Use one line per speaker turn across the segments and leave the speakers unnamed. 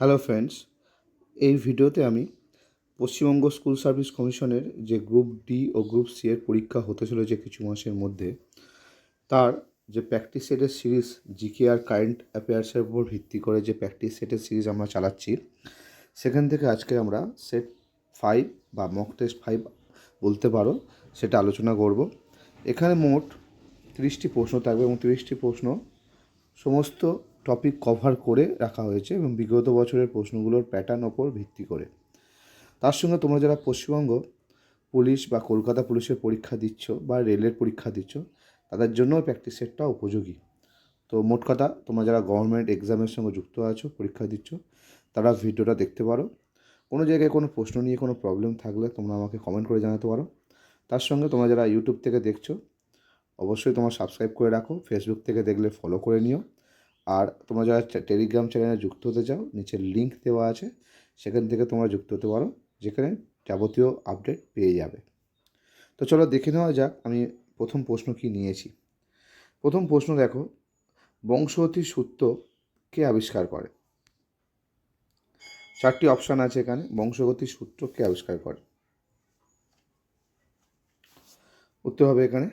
Hello friends, এই ভিডিওতে আমি পশ্চিমবঙ্গ স্কুল সার্ভিস কমিশনের যে গ্রুপ ডি ও গ্রুপ সি এর পরীক্ষা হতে চলেছে কিছু মাসের মধ্যে, তার যে প্র্যাকটিস সেটের সিরিজ জিকে আর কারেন্ট অ্যাফেয়ার্সের উপর ভিত্তি করে যে প্র্যাকটিস সেটের সিরিজ আমরা চালাচ্ছি, সেখান থেকে আজকে আমরা সেট ফাইভ বা মক টেস্ট ফাইভ বলতে পারো, সেটা আলোচনা করব। এখানে মোট তিরিশটি প্রশ্ন থাকবে এবং তিরিশটি প্রশ্ন সমস্ত টপিক কভার করে রাখা হয়েছে এবং বিগত বছরের প্রশ্নগুলোর প্যাটার্ন ওপর ভিত্তি করে। তার সঙ্গে তোমরা যারা পশ্চিমবঙ্গ পুলিশ বা কলকাতা পুলিশের পরীক্ষা দিচ্ছ বা রেলের পরীক্ষা দিচ্ছ, তাদের জন্য প্র্যাকটিস সেটটা উপযোগী। তো মোট কথা, তোমরা যারা গভর্নমেন্ট এক্সামের সঙ্গে যুক্ত আছো, পরীক্ষা দিচ্ছ, তারা ভিডিওটা দেখতে পারো। কোনো জায়গায় কোনো প্রশ্ন নিয়ে কোনো প্রবলেম থাকলে তোমরা আমাকে কমেন্ট করে জানাতে পারো। তার সঙ্গে তোমরা যারা ইউটিউব থেকে দেখছ, অবশ্যই তোমার সাবস্ক্রাইব করে রাখো ফেসবুক থেকে দেখলে ফলো করে নিও। আর তোমরা যারা টেলিগ্রাম চ্যানেলে যুক্ত হতে চাও, নিচে লিঙ্ক দেওয়া আছে, সেখান থেকে তোমরা যুক্ত হতে পারো, যেখানে যাবতীয় আপডেট পেয়ে যাবে। তো চলো দেখে নেওয়া যাক আমি প্রথম প্রশ্ন কি নিয়েছি। প্রথম প্রশ্ন দেখো বংশগতির সূত্র কে আবিষ্কার করে? চারটি অপশান আছে এখানে বংশগতির সূত্র কে আবিষ্কার করে? উত্তর হবে এখানে,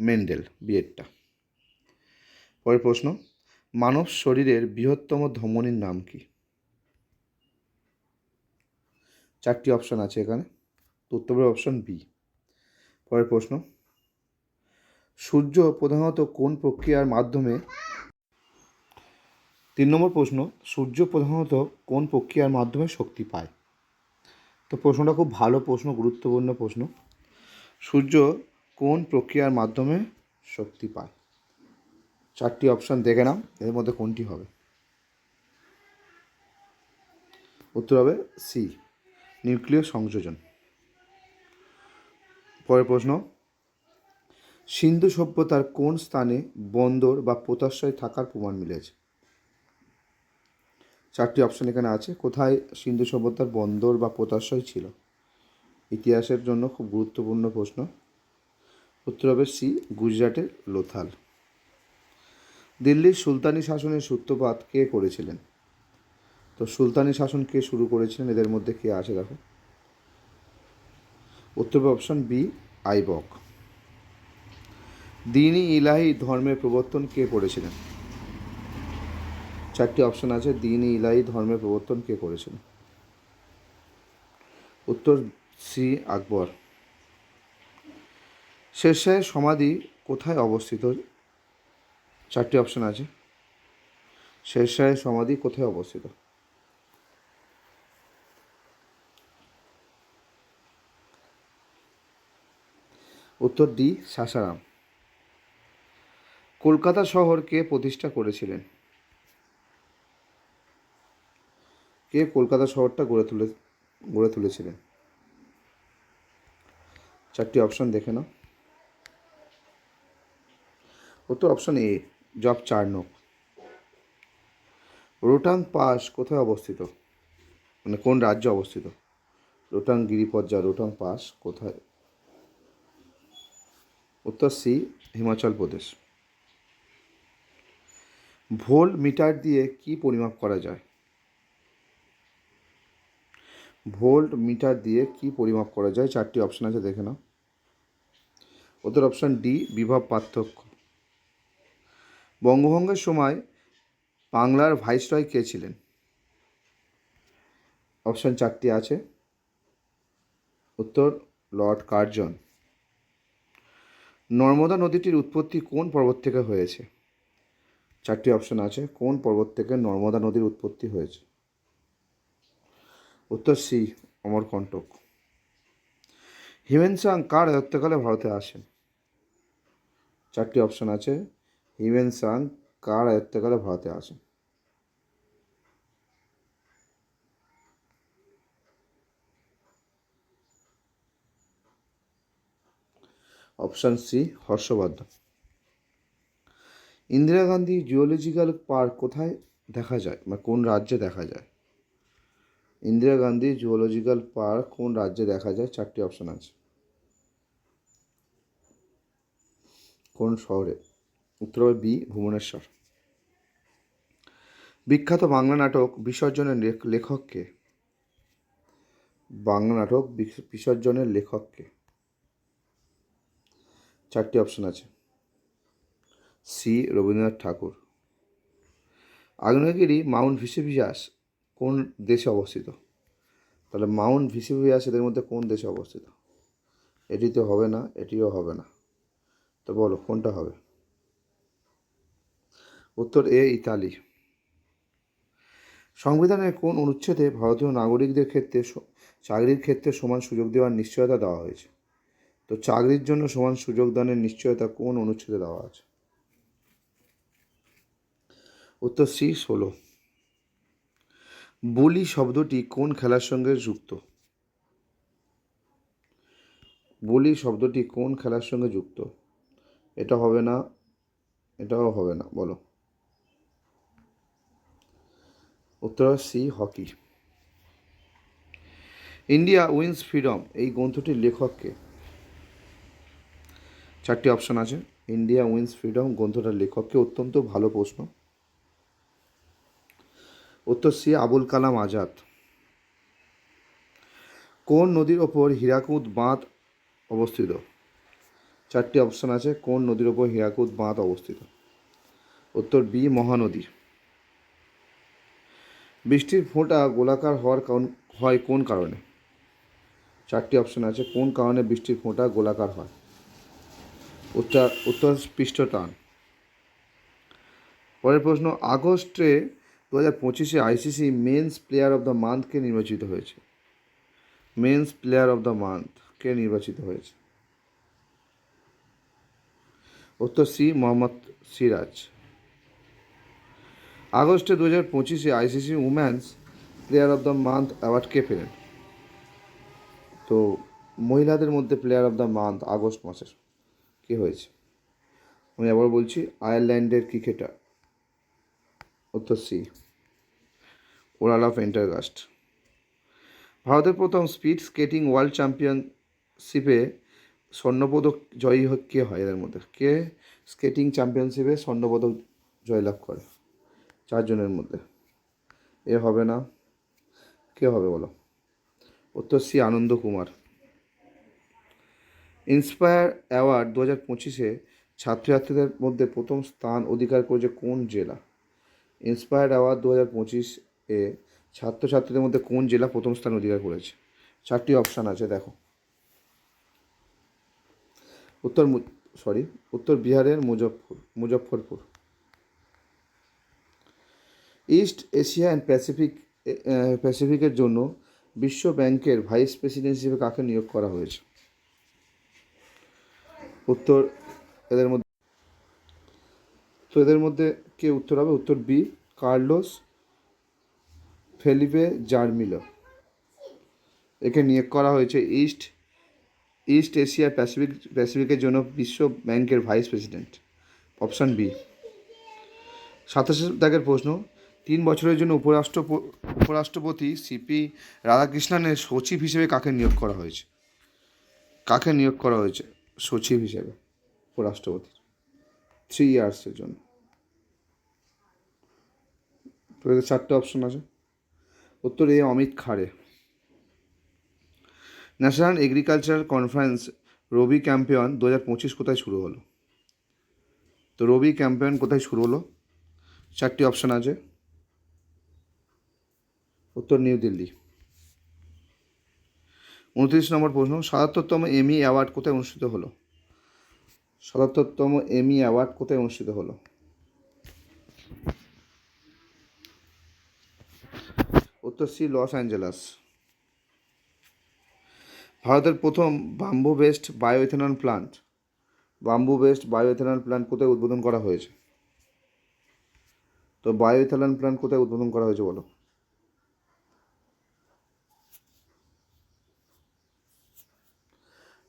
মেন্ডেল, বিয়েরটা। পরের প্রশ্ন মানব শরীরের বৃহত্তম ধমনীর নাম কি? চারটি অপশন আছে এখানে। তো উত্তর হবে অপশন বি পরের প্রশ্ন। সূর্য প্রধানত কোন প্রক্রিয়ার মাধ্যমে? তিন নম্বর প্রশ্ন, সূর্য প্রধানত কোন প্রক্রিয়ার মাধ্যমে শক্তি পায়? তো প্রশ্নটা খুব ভালো প্রশ্ন, গুরুত্বপূর্ণ প্রশ্ন। সূর্য কোন প্রক্রিয়ার মাধ্যমে শক্তি পায়? চারটি অপশান দেখে নাও, এর মধ্যে কোনটি হবে? উত্তর হবে সি নিউক্লিয় সংযোজন। পরের প্রশ্ন, সিন্ধু সভ্যতার কোন স্থানে বন্দর বা পোতাশ্রয় থাকার প্রমাণ মিলেছে? চারটি অপশন এখানে আছে, কোথায় সিন্ধু সভ্যতার বন্দর বা পোতাশ্রয় ছিল? ইতিহাসের জন্য খুব গুরুত্বপূর্ণ প্রশ্ন। উত্তর হবে সি গুজরাটের লোথাল। দিল্লির সুলতানি শাসনের সূত্রপাত কে করেছিলেন? তো সুলতানি শাসন কে শুরু করেছিলেন? এদের মধ্যে কে আছে দেখো। উত্তর অপশন বি আইবক। দিনী ইলাহি ধর্মের প্রবর্তন কে করেছিলেন? চারটি অপশন আছে, দিনী ইলাহি ধর্মের প্রবর্তন কে করেছিলেন? উত্তর সি আকবর। শেরশাহের সমাধি কোথায় অবস্থিত? চারটি অপশন আছে। শেরশাহের সমাধি কোথায় অবস্থিত? উত্তর ডি, সাসারাম। কলকাতা শহর কে প্রতিষ্ঠা করেছিলেন। কে কলকাতা শহরটা গড়ে তুলে, গড়ে তুলেছিলেন? চারটি অপশন দেখে নাও। উত্তর option A Job Charnock. Rohtang pass কোথায় অবস্থিত? মানে কোন রাজ্যে অবস্থিত? রোটাং গিরিপর্যা রোটাং পাস কোথায়? উত্তর C, Himachal Pradesh. Volt meter দিয়ে কি পরিমাপ করা যায়? ভোল্ট মিটার দিয়ে কি পরিমাপ করা যায়? চারটি অপশান আছে, দেখে নাও। ওদের অপশান ডি, বিভব পার্থক্য। বঙ্গভঙ্গের সময় বাংলার ভাইসরয় কে ছিলেন? অপশন চারটি আছে। উত্তর, লর্ড কার্জন। নর্মদা নদীটির উৎপত্তি কোন পর্বত থেকে হয়েছে? চারটি অপশন আছে। কোন পর্বত থেকে নর্মদা নদীর উৎপত্তি হয়েছে? উত্তর, সি, অমরকণ্টক। হিমেনসাং কার রাজত্বকালে ভারতে আসেন। চারটি অপশন আছে। হিমেন সাং কার রাজত্বকালে ভারতে আসেন। Option C Harshavardhana. Indira Gandhi geological park কোথায় দেখা যায় বা কোন রাজ্যে দেখা যায়? ইন্দিরা গান্ধী জুওলজিক্যাল পার্ক কোন রাজ্যে দেখা যায়? চারটি অপশন আছে। কোন শহরে? উত্তর হবে বি, ভুবনেশ্বর। বিখ্যাত বাংলা নাটক বিসর্জনের লেখ- লেখককে। বাংলা নাটক বিসর্জনের লেখককে। চারটি অপশন আছে। সি, রবীন্দ্রনাথ ঠাকুর। আগ্নেয়গিরি, মাউন্ট ভিসিভিয়াস কোন দেশে অবস্থিত? তাহলে মাউন্ট ভিসিভিয়াস এদের মধ্যে কোন দেশে অবস্থিত? এটি তো হবে না, এটিও হবে না। তো বলো, কোনটা হবে? উত্তর এ, ইতালি। সংবিধানের কোন অনুচ্ছেদে ভারতীয় নাগরিকদের ক্ষেত্রে চাকরির ক্ষেত্রে সমান সুযোগ দেওয়ার নিশ্চয়তা দেওয়া হয়েছে? তো চাকরির জন্য সমান সুযোগ দানের নিশ্চয়তা কোন অনুচ্ছেদে দেওয়া আছে? উত্তর সি, ষোলো। বলি শব্দটি কোন খেলার সঙ্গে যুক্ত? বলি শব্দটি কোন খেলার সঙ্গে যুক্ত? এটা হবে না, এটাও হবে না, বলো। উত্তর C, hockey. India wins freedom, এই গ্রন্থটির লেখককে। চারটি অপশন আছে। ইন্ডিয়া উইন্স ফ্রিডম, গ্রন্থটার লেখককে অত্যন্ত ভালো প্রশ্ন। উত্তর সি, আবুল কালাম আজাদ। কোন নদীর ওপর হীরাকুদ বাঁধ অবস্থিত? চারটি অপশন আছে। কোন নদীর ওপর হীরাকুদ বাঁধ অবস্থিত? উত্তর বি, মহানদী। বৃষ্টির ফোঁটা গোলাকার হওয়ার কারণ হয় কোন কারণে? চারটি অপশন আছে, কোন কারণে বৃষ্টির ফোঁটা গোলাকার হয়? উত্তর উত্তর পৃষ্ঠ টান। পরের প্রশ্ন, আগস্টে দু হাজার পঁচিশে ICC men's player of the মান্থকে নির্বাচিত হয়েছে। Men's player of the month কে নির্বাচিত হয়েছে। উত্তর সি, মোহাম্মদ সিরাজ। আগস্টে দু হাজার পঁচিশে ICC women's player of the month award কে পেলেন। তো মহিলাদের মধ্যে player of the month August মাসের। কে হয়েছে? আমি আবার বলছি, আয়ারল্যান্ডের ক্রিকেটার উত্তর সি, ওরাল অফ এন্টারগাস্ট। ভারতের প্রথম স্পিড স্কেটিং ওয়ার্ল্ড চ্যাম্পিয়নশিপে স্বর্ণপদক জয়ী কে হয় এদের মধ্যে? কে স্কেটিং চ্যাম্পিয়নশিপে স্বর্ণপদক জয়লাভ করে? চারজনের মধ্যে। এ হবে না। কে হবে বলো? উত্তর C Anand Kumar. Inspire award দু হাজার পঁচিশে ছাত্রছাত্রীদের মধ্যে প্রথম স্থান অধিকার করেছে কোন জেলা? ইন্সপায়ার অ্যাওয়ার্ড দু হাজার পঁচিশ এ ছাত্রছাত্রীদের মধ্যে কোন জেলা প্রথম স্থান অধিকার করেছে? চারটি অপশান আছে, দেখো। উত্তর সরি উত্তর বিহারের Muzaffar Muzaffarpur. East Asia and Pacific প্যাসিফিকের জন্য বিশ্ব ব্যাংকের ভাইস প্রেসিডেন্ট হিসেবে কাকে নিয়োগ করা হয়েছে? উত্তর এদের মধ্যে, তো এদের মধ্যে কে উত্তর হবে? উত্তর বি, কার্লোস ফেলিপে জার্মিলো। একে নিয়োগ করা হয়েছে ইস্ট ইস্ট এশিয়া প্যাসিফিক, প্যাসিফিকের জন্য বিশ্ব ব্যাংকের ভাইস প্রেসিডেন্ট। Option B. সাতাশ দাগের প্রশ্ন তিন বছরের জন্য উপরাষ্ট্র উপরাষ্ট্রপতি সিপি রাধাকৃষ্ণনের সচিব হিসেবে কাকে নিয়োগ করা হয়েছে? কাকে নিয়োগ করা হয়েছে? সচিব হিসেবে, উপরাষ্ট্রপতি। থ্রি ইয়ার্সের জন্য। তো এদের চারটে অপশন আছে। উত্তর A, Amit Khare. National agriculture conference Rabi campaign দু হাজার পঁচিশ কোথায় শুরু হলো? তো রবি ক্যাম্পিয়ন কোথায় শুরু হলো? চারটি অপশন আছে। উত্তর নিউ দিল্লি। উনত্রিশ নম্বর প্রশ্ন, সাতাত্তরতম এমি অ্যাওয়ার্ড কোথায় অনুষ্ঠিত হলো? সাতাত্তরতম এমি অ্যাওয়ার্ড কোথায় অনুষ্ঠিত হলো? উত্তর সি, লস অ্যাঞ্জেলাস। ভারতের প্রথম bamboo based bio ethanol plant. Bamboo based bio ethanol plant কোথায় উদ্বোধন করা হয়েছে? তো বায়ো ইথেনল প্লান্ট কোথায় উদ্বোধন করা হয়েছে বলো?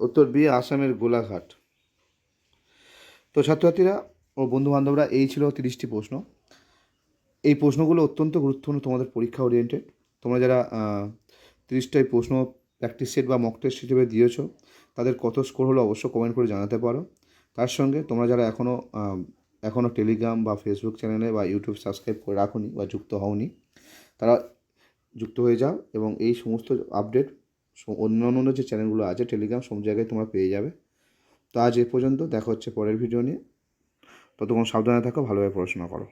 উত্তর বি, আসামের গোলাঘাট। তো ছাত্রছাত্রীরা ও বন্ধু বান্ধবরা এই ছিল তিরিশটি প্রশ্ন। এই প্রশ্নগুলো অত্যন্ত গুরুত্বপূর্ণ তোমাদের পরীক্ষা ওরিয়েন্টেড তোমরা যারা তিরিশটাই প্রশ্ন প্র্যাকটিস সেট বা মক টেস্ট হিসেবে দিয়েছ, তাদের কত স্কোর হলো অবশ্য কমেন্ট করে জানাতে পারো। তার সঙ্গে তোমরা যারা এখনও এখনও টেলিগ্রাম বা ফেসবুক চ্যানেলে বা ইউটিউব সাবস্ক্রাইব করে রাখুনি বা যুক্ত হওনি, তারা যুক্ত হয়ে যাও এবং এই সমস্ত আপডেট অন্য অন্য যে চ্যানেলগুলো আছে টেলিগ্রাম সব জায়গায় তোমরা পেয়ে যাবে। তো আজ এ পর্যন্ত, দেখা হচ্ছে পরের ভিডিও নিয়ে। ততক্ষণ সাবধানে থাকো, ভালোভাবে পড়াশোনা করো।